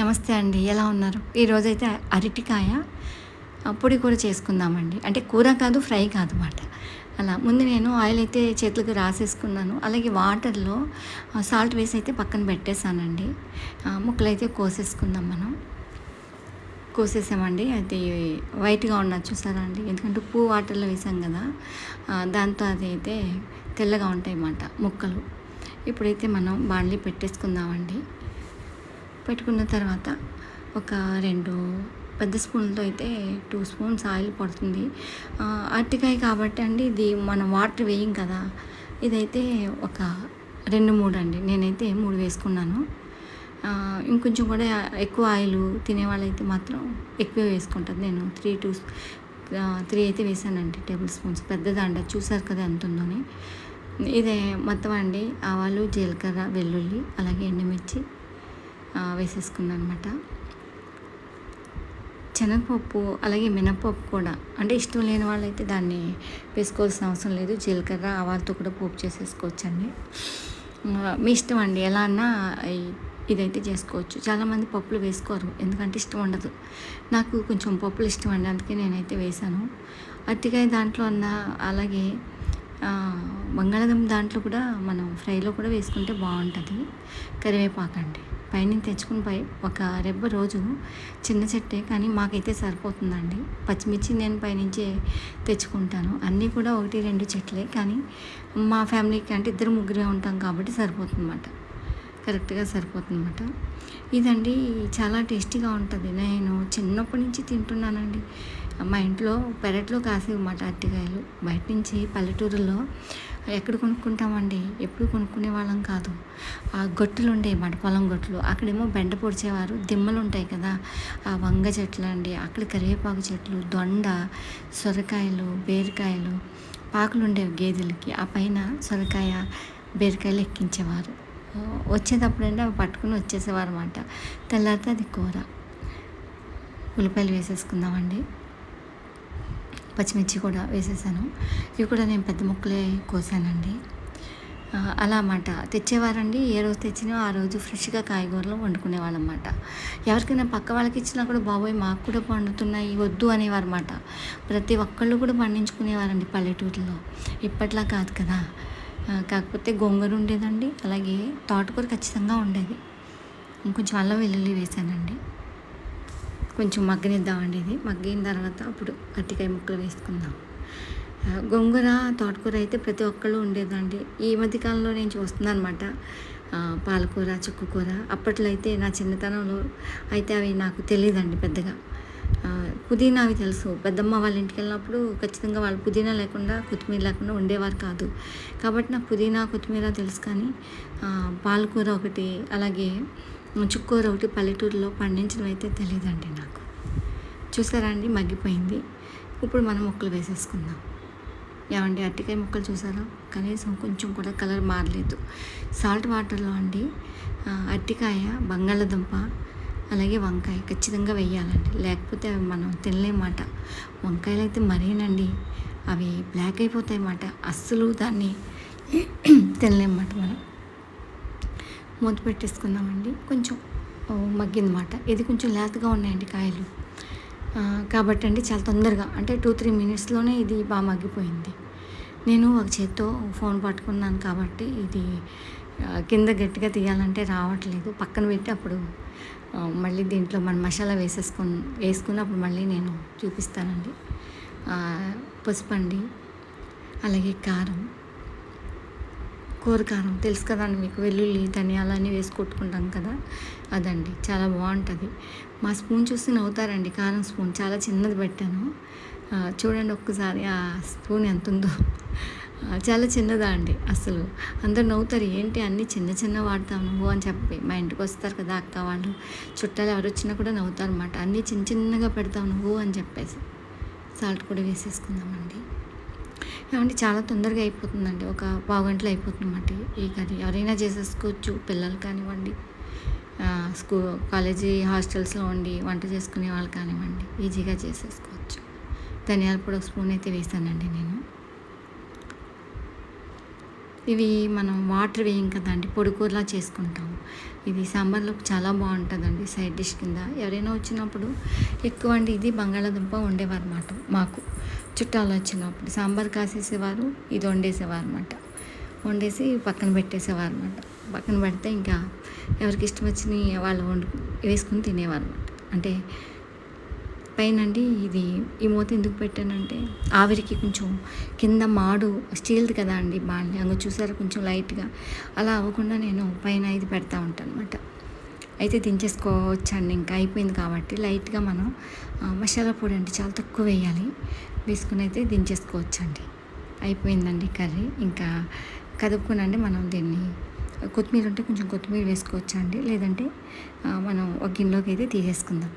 నమస్తే అండి ఎలా ఉన్నారు? ఈరోజైతే అరటికాయ పొడి కూర చేసుకుందామండి. అంటే కూర కాదు ఫ్రై కాదు అన్నమాట అలా ముందు నేను ఆయిల్ అయితే చేతులకు రాసేసుకున్నాను. అలాగే వాటర్లో సాల్ట్ వేసి అయితే పక్కన పెట్టేశానండి. ముక్కలు అయితే కోసేసుకుందాం మనం. కోసేసామండి. అది వైట్గా ఉన్నది చూసారా అండి ఎందుకంటే ఉప్పు వాటర్లో వేసాం కదా దాంతో అది అయితే తెల్లగా ఉంటాయి అన్నమాట ముక్కలు. ఇప్పుడైతే మనం బాండ్లీ పెట్టేసుకుందామండి. పెట్టుకున్న తర్వాత ఒక రెండు పెద్ద స్పూన్లతో అయితే టూ స్పూన్స్ ఆయిల్ పడుతుంది. అరటికాయ కాబట్టి అండి ఇది మనం వాటర్ వేయం కదా. ఇదైతే ఒక రెండు మూడు అండి. నేనైతే మూడు వేసుకున్నాను. ఇంకొంచెం కూడా ఎక్కువ ఆయిల్ తినేవాళ్ళైతే మాత్రం ఎక్కువ వేసుకుంటుంది నేను త్రీ టూ త్రీ అయితే వేసానండి టేబుల్ స్పూన్స్. పెద్దదండ చూసారు కదా ఎంత ఉందని. ఇదే మొత్తం అండి ఆవాలు జీలకర్ర వెల్లుల్లి అలాగే ఎండుమిర్చి. వేసేసుకున్నాను అనమాట శనగపప్పు అలాగే మినపప్పు కూడా. అంటే ఇష్టం లేని వాళ్ళైతే దాన్ని వేసుకోవాల్సిన అవసరం లేదు. జీలకర్ర ఆవాలతో కూడా పోపు చేసేసుకోవచ్చండి. అండి మీ ఇష్టం అండి. ఎలా అన్నా ఇదైతే చేసుకోవచ్చు. చాలామంది పప్పులు వేసుకోరు. ఎందుకంటే ఇష్టం ఉండదు. నాకు కొంచెం పప్పులు ఇష్టం అండి. అందుకే నేనైతే వేశాను అరటికాయ దాంట్లో అన్న అలాగే బంగాళాదుంప దాంట్లో కూడా మనం ఫ్రైలో కూడా వేసుకుంటే బాగుంటుంది. కరివేపాకండి. పైనుంచి తెచ్చుకుని పై ఒక రెబ్బ రోజు చిన్న చెట్టే కానీ మాకైతే సరిపోతుందండి. పచ్చిమిర్చి నేను పైనుంచే తెచ్చుకుంటాను. అన్నీ కూడా ఒకటి రెండు చెట్లే కానీ మా ఫ్యామిలీకి అంటే ఇద్దరు ముగ్గురే ఉంటాం కాబట్టి సరిపోతుందన్నమాట. కరెక్ట్గా సరిపోతుందన్నమాట. ఇదండి చాలా టేస్టీగా ఉంటుంది. నేను చిన్నప్పటి నుంచి తింటున్నానండి. మా ఇంట్లో పెరట్లో కాసేవన్నమాట అరటికాయలు. బయట నుంచి పల్లెటూరులో ఎక్కడ కొనుక్కుంటామండి? ఎప్పుడు కొనుక్కునే వాళ్ళం కాదు. ఆ గొట్టులు ఉండేవి పొలం గొట్లు అక్కడేమో బెండ పొడిచేవారు దిమ్మలు ఉంటాయి కదా. ఆ వంగ చెట్లు అండి అక్కడ కరివేపాకు చెట్లు దొండ సొరకాయలు బీరకాయలు పాకులు ఉండేవి గేదెలకి. ఆ పైన సొరకాయ బీరకాయలు ఎక్కించేవారు. వచ్చేటప్పుడంటే అవి పట్టుకుని వచ్చేసేవారు అనమాట తెల్లారితే అది కూర. ఉల్లిపాయలు వేసేసుకుందామండి. పచ్చిమిర్చి కూడా వేసేసాను. ఇవి కూడా నేను పెద్ద ముక్కలే కోసానండి. అలా అన్నమాట. తెచ్చేవారండి. ఏ రోజు తెచ్చినా ఆ రోజు ఫ్రెష్గా కాయగూరలు వండుకునేవాళ్ళం ఎవరికైనా పక్క వాళ్ళకి ఇచ్చినా కూడా బాబోయ్ మాకు కూడా పండుతున్నాయి వద్దు అనేవారన్నమాట. ప్రతి ఒక్కళ్ళు కూడా పండించుకునేవారండి పల్లెటూరులో. ఇప్పట్లా కాదు కదా. కాకపోతే గోంగూర ఉండేదండి. అలాగే తోటకూర ఖచ్చితంగా ఉండేది. ఇంకొంచెం అల్లం వెల్లుల్లి వేసానండి. కొంచెం మగ్గనిద్దామండి ఇది. మగ్గిన తర్వాత అప్పుడు అరటికాయ ముక్కలు వేసుకుందాం. గొంగూర తోటకూర అయితే ప్రతి ఒక్కళ్ళు ఉండేదండి. ఈ మధ్యకాలంలో నేను చూస్తున్నాను అనమాట పాలకూర చుక్కకూర. అప్పట్లో అయితే నా చిన్నతనంలో అయితే అవి నాకు తెలియదండి పెద్దగా. పుదీనా అవి తెలుసు. పెద్దమ్మ వాళ్ళ ఇంటికి వెళ్ళినప్పుడు ఖచ్చితంగా వాళ్ళు పుదీనా లేకుండా కొత్తిమీర లేకుండా ఉండేవారు కాదు. కాబట్టి నాకు పుదీనా కొత్తిమీర తెలుసు కానీ పాలకూర ఒకటి అలాగే చుక్కూర ఒకటి పల్లెటూరులో పండించడం అయితే తెలియదండి నాకు. చూసారా అండి? మగ్గిపోయింది. ఇప్పుడు మనం మొక్కలు వేసేసుకుందాం. ఏమండి? అరటికాయ మొక్కలు చూసారా? కనీసం కొంచెం కూడా కలర్ మారలేదు. సాల్ట్ వాటర్లో అండి అరటికాయ బంగాళదుంప అలాగే వంకాయ ఖచ్చితంగా వేయాలండి. లేకపోతే అవి మనం తినలేమాట వంకాయలు అయితే మరేనండి? అవి బ్లాక్ అయిపోతాయి అన్నమాట అస్సలు దాన్ని తినలేమాట మనం. మూత పెట్టేసుకుందామండి. కొంచెం మగ్గిందన్నమాట. ఇది కొంచెం లేతగా ఉన్నాయండి కాయలు. కాబట్టి అండి చాలా తొందరగా అంటే టూ త్రీ మినిట్స్లోనే ఇది బాగా మగ్గిపోయింది. నేను ఒక చేత్తో ఫోన్ పట్టుకున్నాను కాబట్టి ఇది కింద గట్టిగా తీయాలంటే రావట్లేదు. పక్కన పెట్టి అప్పుడు మళ్ళీ దీంట్లో మన మసాలా వేసేసుకుని వేసుకుని అప్పుడు మళ్ళీ నేను చూపిస్తానండి. పసుపండి అండి అలాగే కారం. కూరకారం తెలుసు కదండి మీకు వెల్లుల్లి ధనియాలు అన్నీ వేసి కొట్టుకుంటాం కదా? అదండి చాలా బాగుంటుంది. మా స్పూన్ చూసి నవ్వుతారండి కారం స్పూన్ చాలా చిన్నది పెట్టాను. చూడండి ఒక్కసారి ఆ స్పూన్ ఎంత ఉందో చాలా చిన్నదా అండి అసలు. అందరు నవ్వుతారు ఏంటి అన్నీ చిన్న చిన్న వాడతాం నువ్వు? అని చెప్పి. మా ఇంటికి వస్తారు కదా అక్క వాళ్ళు. చుట్టాలు ఎవరు వచ్చినా కూడా నవ్వుతారు అన్నమాట అన్నీ చిన్న చిన్నగా పెడతావు నువ్వు? అని చెప్పేసి. సాల్ట్ కూడా వేసేసుకుందామండి. ఏమంటే చాలా తొందరగా అయిపోతుందండి. ఒక పావు గంటలో అయిపోతుందన్నమాట ఈ కర్రీ. ఎవరైనా చేసేసుకోవచ్చు పిల్లలు కానివ్వండి స్కూల్ కాలేజీ హాస్టల్స్లో ఉండి వంట చేసుకునే వాళ్ళు కానివ్వండి ఈజీగా చేసేసుకోవచ్చు. ధనియాల పొడి ఒక స్పూన్ అయితే వేసానండి నేను. ఇవి మనం వాటర్ వేయం కదండి పొడి కూరలా చేసుకుంటాం ఇది సాంబార్లోకి చాలా బాగుంటుందండి సైడ్ డిష్ కింద. ఎవరైనా వచ్చినప్పుడు ఎక్కువ అండి ఇది బంగాళాదుంప వండేవారు అన్నమాట మాకు. చుట్టాలు వచ్చినప్పుడు సాంబార్ కాసేసేవారు ఇది వండేసేవారు అనమాట వండేసి పక్కన పెట్టేసేవారు అనమాట పక్కన పెడితే ఇంకా ఎవరికి ఇష్టం వచ్చిన వాళ్ళు వండు వేసుకుని తినేవారు అనమాట అంటే పైనండి ఇది ఈ మూత ఎందుకు పెట్టానంటే ఆవిరికి కొంచెం కింద మాడు స్టీల్ది కదా అండి బాగా అంగ చూసారా? కొంచెం లైట్గా. అలా అవ్వకుండా నేను పైన ఇది పెడతా ఉంటాను అనమాట అయితే దించేసుకోవచ్చండి. ఇంకా అయిపోయింది కాబట్టి లైట్గా మనం మసాలా పొడి అంటే చాలా తక్కువ వేయాలి. వేసుకుని అయితే దించేసుకోవచ్చండి. అయిపోయిందండి కర్రీ. ఇంకా కదుపుకునండి మనం దీన్ని. కొత్తిమీర ఉంటే కొంచెం కొత్తిమీర వేసుకోవచ్చండి. లేదంటే మనం ఒక గిన్నెలోకి అయితే తీసేసుకుందాం.